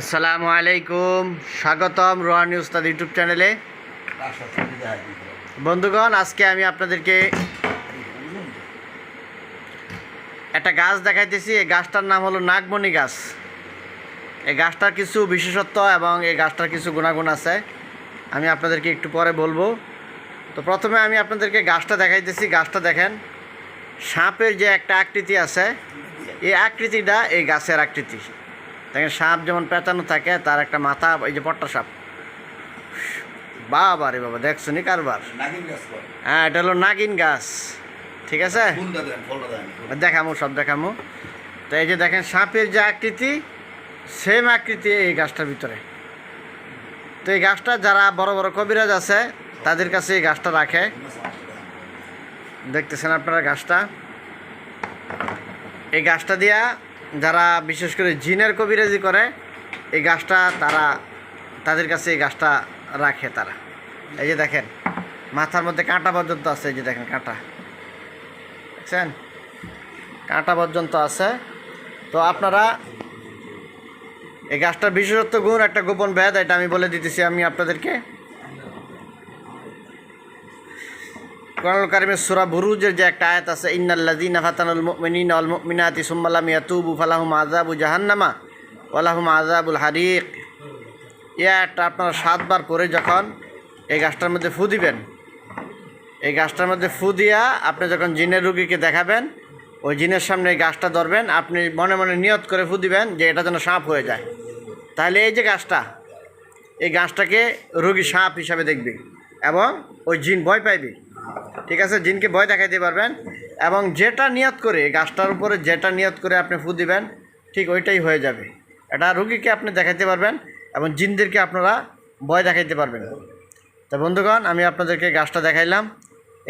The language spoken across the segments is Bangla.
আসসালামু আলাইকুম। স্বাগতম রোহানি উস্তাদ ইউটিউব চ্যানেলে। বন্ধুগণ, আজকে আমি আপনাদেরকে একটা গাছ দেখাইতেছি। এই গাছটার নাম হলো নাগমণি গাছ। এই গাছটার কিছু বিশেষত্ব এবং এই গাছটার কিছু গুণাগুণ আছে। আমি আপনাদেরকে একটু পরে বলব। তো প্রথমে আমি আপনাদেরকে গাছটা দেখাইতেছি। গাছটা দেখেন, সাপের যে একটা আকৃতি আছে, এই আকৃতিটা এই গাছের আকৃতি। দেখেন সাপ যেমন পেঁচানো থাকে তার একটা মাথা এই যে পট্টা সাপ। বাবা রে বাবা দেখছ নি কারবার? হ্যাঁ এটা হলো নাগিন গাছ। ঠিক আছে? দেখামো সব দেখামো। তো এই যে দেখেন সাপের যে আকৃতি সেম আকৃতি এই গাছটার ভিতরে। তো এই গাছটা যারা বড় বড় কবিরাজ আছে তাদের কাছে এই গাছটা রাখে। দেখতেছেন আপনারা গাছটা? এই গাছটা দিয়া যারা বিশেষ করে জিনের কবিরাজি করে, এই গাছটা তারা, তাদের কাছে এই গাছটা রাখে তারা। এই যে দেখেন, মাথার মধ্যে কাঁটা পর্যন্ত আছে, এই যে দেখেন কাঁটা। দেখছেন? কাঁটা পর্যন্ত আছে। তো আপনারা এই গাছটার বিশেষত্ব গুণ, একটা গোপন ব্যাধ এটা আমি বলে দিতেছি আমি আপনাদেরকে। কোরআনুল কারিমের সুরা বুরুজের যে একটা আয়াত আছে, ইন্নাল্লাযীনা ফাতানুল মুমিনিনা ওয়াল মুমিনাতি সুম্মা লাম ইয়াতুবু ফালাহুম আযাবু জাহান্নামা ওয়ালাহুম আযাবুল হারিক। এই আয়াতটা আপনারা সাতবার পরে যখন এই গাছটার মধ্যে ফু দিবেন, এই গাছটার মধ্যে ফু দিয়া আপনি যখন জিনের রুগীকে দেখাবেন, ওই জিনের সামনে এই গাছটা ধরবেন, আপনি মনে মনে নিয়ত করে ফু দিবেন যে এটা যেন সাপ হয়ে যায়। তাহলে এই যে গাছটা, এই গাছটাকে রুগী সাপ হিসাবে দেখবে এবং ওই জিন ভয় পাইবে। ঠিক আছে, জিনকে ভয় দেখাইতে পারবেন এবং যেটা নিয়ত করে, গাছটার উপরে যেটা নিয়ত করে আপনি ফু দিবেন, ঠিক ওইটাই হয়ে যাবে। এটা রুগীকে আপনি দেখাইতে পারবেন এবং জিনদেরকে আপনারা ভয় দেখাইতে পারবেন। তা বন্ধুগণ, আমি আপনাদেরকে গাছটা দেখাইলাম।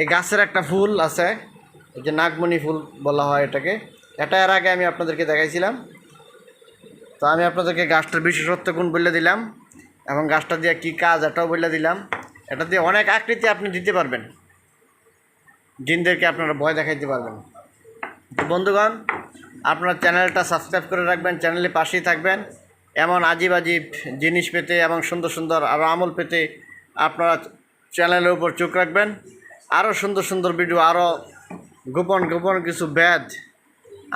এই গাছের একটা ফুল আছে যে নাগমণি ফুল বলা হয় এটাকে। এটা এর আগে আমি আপনাদেরকে দেখাইছিলাম। তো আমি আপনাদেরকে গাছটার বিশেষত্ব গুণ বলে দিলাম এবং গাছটা দিয়ে কী কাজ এটাও বলে দিলাম। এটা দিয়ে অনেক আকৃতি আপনি দিতে পারবেন। জিনদেরকে আপনারা ভয় দেখাইতে পারবেন। বন্ধুগণ, আপনার চ্যানেলটা সাবস্ক্রাইব করে রাখবেন চ্যানেলে পাশেই থাকবেন। এমন আজিব আজিব জিনিস পেতে এবং সুন্দর সুন্দর আরও আমল পেতে আপনারা চ্যানেলের উপর চোখ রাখবেন। আরও সুন্দর সুন্দর ভিডিও, আরও গোপন গোপন কিছু ব্যাধ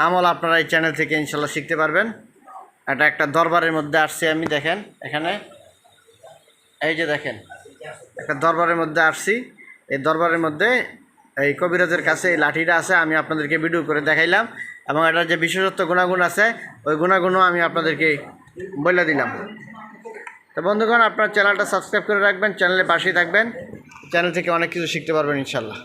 আমল আপনারা এই চ্যানেল থেকে ইনশাল্লাহ শিখতে পারবেন। এটা একটা দরবারের মধ্যে আসছি আমি, দেখেন, এখানে। এই যে দেখেন, একটা দরবারের মধ্যে আসছি। এই দরবারের মধ্যে এই কবিরাজের কাছে এই লাঠিটা আছে, আমি আপনাদেরকে ভিডিও করে দেখাইলাম। এবং এটার যে বিশেষত্ব গুণাগুণ আছে, ওই গুণাগুণও আমি আপনাদেরকে বলে দিলাম। তো বন্ধুগণ, আপনার চ্যানেলটা সাবস্ক্রাইব করে রাখবেন চ্যানেলে পাশেই থাকবেন। চ্যানেল থেকে অনেক কিছু শিখতে পারবেন ইনশাল্লাহ